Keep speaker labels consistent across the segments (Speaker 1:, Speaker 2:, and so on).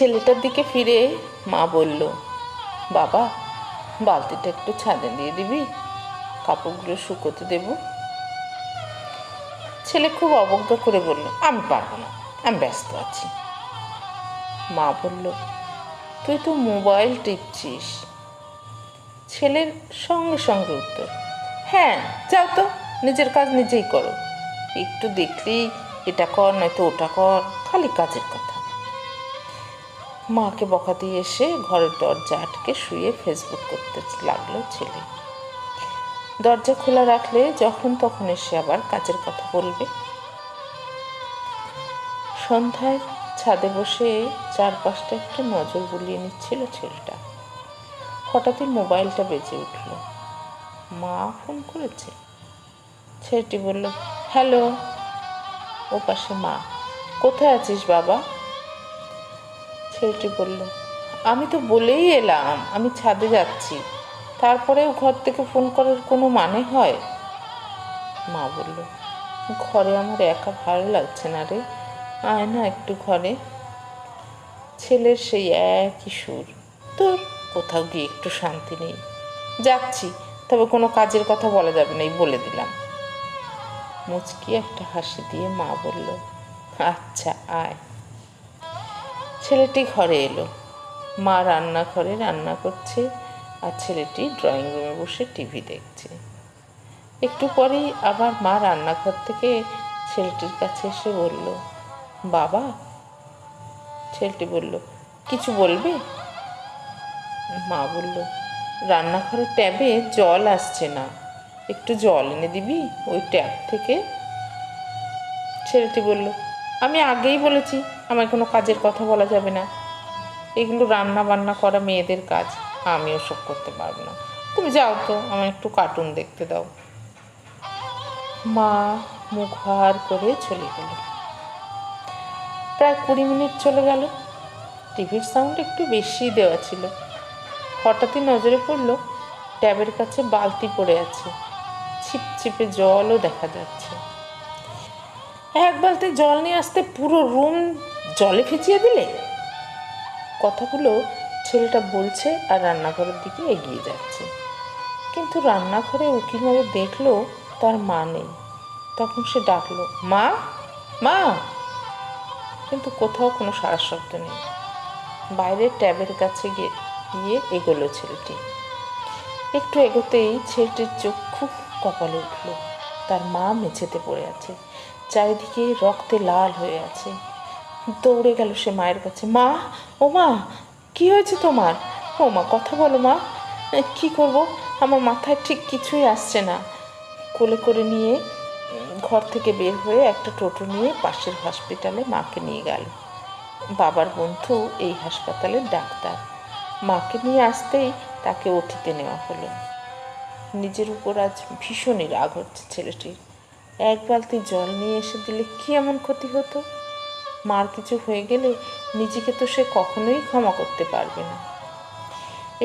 Speaker 1: ছেলেটার দিকে ফিরে মা বলল, বাবা, বালতিটা একটু ছাদে দিয়ে দিবি? কাপড়গুলো শুকোতে দেব? ছেলে খুব অবজ্ঞা করে বলল, আমি পারব না, আমি ব্যস্ত আছি। মা বলল, তুই তো মোবাইল টিপছিস। ছেলের সঙ্গে সঙ্গে উত্তর হ্যাঁ যাও তো, নিজের কাজ নিজেই করো। একটু দেখলেই এটা কর, নয়তো ওটা কর, খালি কাজের কথা। মাকে বকা দিয়ে এসে ঘরের দরজা আটকে শুয়ে ফেসবুক করতে লাগল ছেলে। দরজা খোলা রাখলে যখন তখন এসে আবার কাজের কথা বলবে। সন্ধ্যায় ছাদে বসে চারপাশটা একটু নজর বুলিয়ে নিচ্ছিল ছেলেটা। হঠাৎই মোবাইলটা বেজে উঠল। মা ফোন করেছে। ছেলেটি বলল, হ্যালো। ও পাশে মা, কোথায় আছিস বাবা? ছেলেটি বলল, আমি তো বলেই এলাম, আমি ছাদে যাচ্ছি। তারপরেও ঘর থেকে ফোন করার কোনো মানে হয়? মা বলল, ঘরে আমার একা ভালো লাগছে না রে, আয় না একটু ঘরে। ছেলের সেই একই সুর, তোর কোথাও গিয়ে একটু শান্তি নেই। যাচ্ছি, তবে কোনো কাজের কথা বলা যাবে না, এই বলে দিলাম। মুচকি একটা হাসি দিয়ে মা বলল আচ্ছা আয়। ছেলেটি ঘরে এলো। মা রান্নাঘরে রান্না করছে আর ছেলেটি ড্রয়িং রুমে বসে টিভি দেখছে। একটু পরেই আবার মা রান্নাঘর থেকে ছেলেটির কাছে এসে বলল, বাবা? ছেলেটি বলল, কিছু বলবে? মা বলল, রান্নাঘরের ট্যাবে জল আসছে না। একটু জল এনে দিবি ওই ট্যাপ থেকে? ছেলেটি বলল, আমি আগেই বলেছি আমার কোনো কাজের কথা বলা যাবে না। এগুলো রান্না বান্না করা মেয়েদের কাজ। আমি ওসব করতে পারব না। তুমি যাও তো আমার একটু কার্টুন দেখতে দাও। মা মুখ ভার করে চলে গেল। প্রায় কুড়ি মিনিট চলে গেল। টিভির সাউন্ড একটু বেশি দেওয়া ছিল। হঠাৎই নজরে পড়ল, ট্যাবের কাছে বালতি পড়ে আছে। ছিপছিপে জলও দেখা যাচ্ছে। এক বালতি জল নিয়ে আসতে পুরো রুম জলে ভিজিয়ে দিলে? কথাগুলো ছেলেটা বলছে আর রান্নাঘরের দিকে এগিয়ে যাচ্ছে। কিন্তু রান্নাঘরে উকি মেরে দেখল তার মা নেই। তখন সে ডাকলো, মা? মা? কিন্তু কোথাও কোনো সারা শব্দ নেই। বাইরের ট্যাবের কাছে গিয়ে গিয়ে এগোলো ছেলেটি। একটু এগোতেই ছেলেটির চোখ খুব কপালে উঠল। তার মা মেঝেতে পড়ে আছে। চারিদিকে রক্তে লাল হয়ে আছে। দৌড়ে গেল সে মায়ের কাছে। মা, ও মা, কি হয়েছে তোমার? ও মা, কথা বলো মা। কি করব? আমার মাথায় ঠিক কিছুই আসছে না। কোলে করে নিয়ে ঘর থেকে বের হয়ে একটা টোটো নিয়ে পাশের হসপিটালে মাকে নিয়ে গেল। বাবার বন্ধু এই হাসপাতালের ডাক্তার। মাকে নিয়ে আসতেই তাকে ওটিতে নেওয়া হলো। নিজের উপর আজ ভীষণই রাগ হচ্ছে ছেলেটির। এক বালতি জল নিয়ে এসে দিলে কি এমন ক্ষতি হতো? মার কিছু হয়ে গেলে নিজেকে তো সে কখনোই ক্ষমা করতে পারবে না।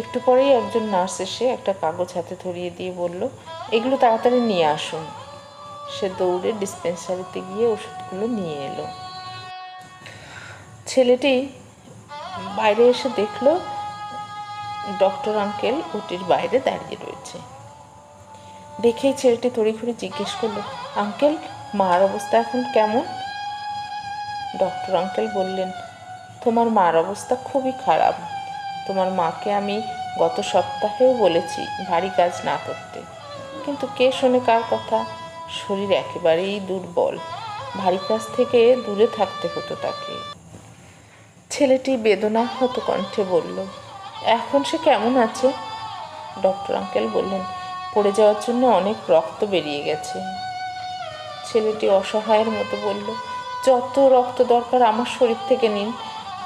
Speaker 1: একটু পরেই একজন নার্স এসে একটা কাগজ হাতে ধরিয়ে দিয়ে বলল, এগুলো তাড়াতাড়ি নিয়ে আসুন। সে দৌড়ে ডিসপেন্সারিতে গিয়ে ওষুধগুলো নিয়ে এলো। ছেলেটি বাইরে এসে দেখল, ডক্টর আঙ্কেল ওটির বাইরে দাঁড়িয়ে রয়েছে। দেখেই ছেলেটি তড়িঘড়ি জিজ্ঞেস করল, আঙ্কেল, মার অবস্থা এখন কেমন? ডক্টর আঙ্কেল বললেন, তোমার মার অবস্থা খুবই খারাপ। তোমার মাকে আমি গত সপ্তাহেও বলেছি ভারী কাজ না করতে। কিন্তু কে শোনে কার কথা? শরীর একেবারেই দুর্বল। ভারী কাজ থেকে দূরে থাকতে হতো তাকে। ছেলেটি বেদনা বেদনাহত কণ্ঠে বলল, এখন সে কেমন আছে? ডক্টর আঙ্কেল বললেন, পড়ে যাওয়ার জন্য অনেক রক্ত বেরিয়ে গেছে। ছেলেটি অসহায়ের মতো বলল যত রক্ত দরকার আমার শরীর থেকে নিন,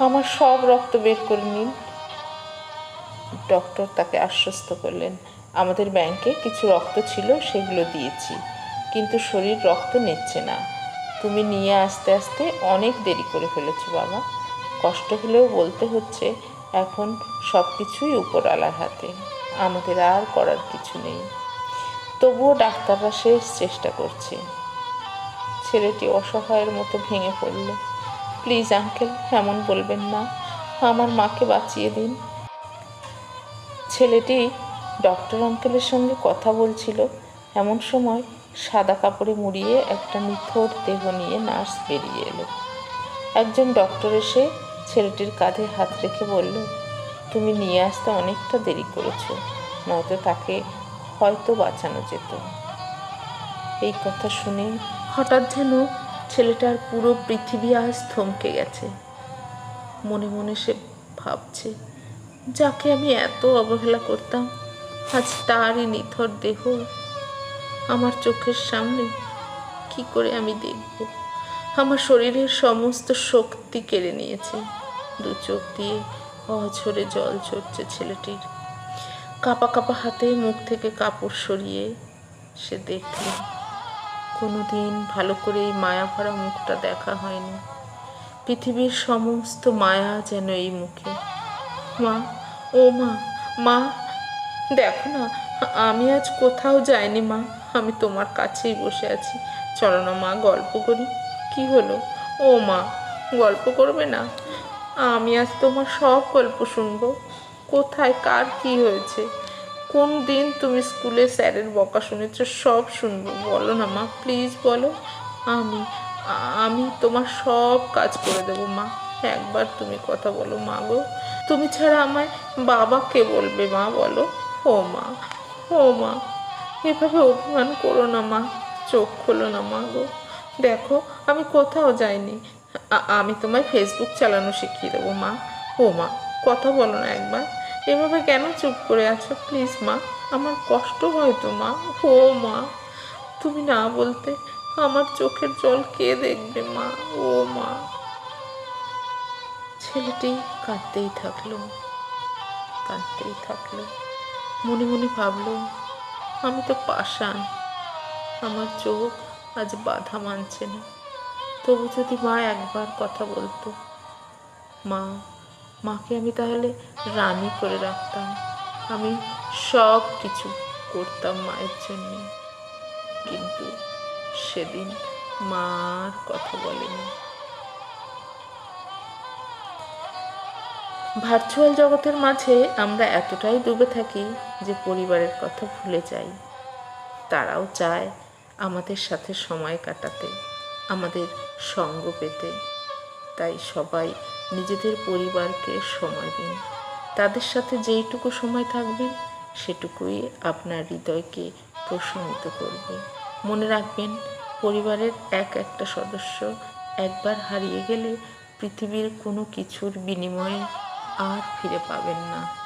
Speaker 1: আমার সব রক্ত বের করে নিন। ডক্টর তাকে আশ্বস্ত করলেন, আমাদের ব্যাংকে কিছু রক্ত ছিল, সেগুলো দিয়েছি, কিন্তু শরীর রক্ত নিচ্ছে না। তুমি নিয়ে আসতে আসতে অনেক দেরি করে ফেলেছো বাবা। কষ্ট হলেও বলতে হচ্ছে, এখন সব কিছুই উপরওয়ালার হাতে, আমাদের আর করার কিছু নেই। তবুও ডাক্তাররা শেষ চেষ্টা করছে। ছেলেটি অসহায়ের মতো ভেঙে পড়ল। প্লিজ, আঙ্কেল, এমন বলবেন না। আমার মাকে বাঁচিয়ে দিন। ছেলেটি ডক্টর আঙ্কেলের সঙ্গে কথা বলছিল। এমন সময় সাদা কাপড়ে মুড়িয়ে একটা নিথর দেহ নিয়ে নার্স বেরিয়ে এলো। একজন ডক্টর এসে ছেলেটির কাঁধে হাত রেখে বলল, তুমি নিয়ে আসতে অনেকটা দেরি করেছ, নয়তো তাকে হয়তো বাঁচানো যেত। এই কথা শুনে হঠাৎ যেন ছেলেটার পুরো পৃথিবী আজ থমকে গেছে। মনে মনে সে ভাবছে, যাকে আমি এত অবহেলা করতাম, আজ তারই নিথর দেহ আমার চোখের সামনে কি করে আমি দেখব? আমার শরীরের সমস্ত শক্তি কেড়ে নিয়েছে। দু চোখ দিয়ে অঝরে জল ঝরছে ছেলেটির। কাপা কাপা হাতে মুখ থেকে কাপড় সরিয়ে সে দেখল কোনোদিন ভালো করে এই মায়া ভরা মুখটা দেখা হয়নি। পৃথিবীর সমস্ত মায়া যেন এই মুখে। মা, ও মা মা, দেখো না, আমি আজ কোথাও যাইনি মা, আমি তোমার কাছেই বসে আছি। চলো না মা, গল্প করি। কি হলো? ও মা, গল্প করবে না? আমি আজ তোমার সব গল্প শুনব। কোথায়, কার কি হয়েছে? কোন দিন তুমি স্কুলে স্যারের বকা শুনেছো সব শুনব। বলো না মা প্লিজ বলো। আমি আমি তোমার সব কাজ করে দেবো মা। একবার তুমি কথা বলো মা গো। তুমি ছাড়া আমায় বাবা কে বলবে মা বলো? ও মা ও মা, এভাবে অভিমান করো না মা, চোখ খোলো না মা গো। দেখো, আমি কোথাও যাইনি। আমি তোমায় ফেসবুক চালানো শিখিয়ে দেবো মা। ও মা, কথা বলো না একবার। এভাবে কেন চুপ করে আছো? প্লিজ মা, আমার কষ্ট হয় তো মা। ও মা, তুমি না বলতে আমার চোখের জল কে দেখবে মা? ও মা। ছেলেটি কাঁদতেই থাকল কাঁদতেই থাকল। মনে মনে ভাবলো, আমি তো পাষাণ, আমার চোখ আজ বাধা মানছে না। তবু যদি মা একবার কথা বলতো, মা মাকে আমি তাহলে রানী করে রাখতাম। আমি সব কিছু করতাম মায়ের জন্য। কিন্তু সেদিন মার কথা বলেনি। ভার্চুয়াল জগতের মাঝে আমরা এতটাই ডুবে থাকি যে পরিবারের কথা ভুলে যাই। তারাও চায় আমাদের সাথে সময় কাটাতে, আমাদের সঙ্গ পেতে। তাই সবাই নিজেদের পরিবারকে সময় দিন। তাদের সাথে যেইটুকু সময় থাকবে, সেটুকুই আপনার হৃদয়কে প্রশমিত করবে। মনে রাখবেন, পরিবারের এক একটা সদস্য একবার হারিয়ে গেলে পৃথিবীর কোনো কিছুর বিনিময়ে আর ফিরে পাবেন না।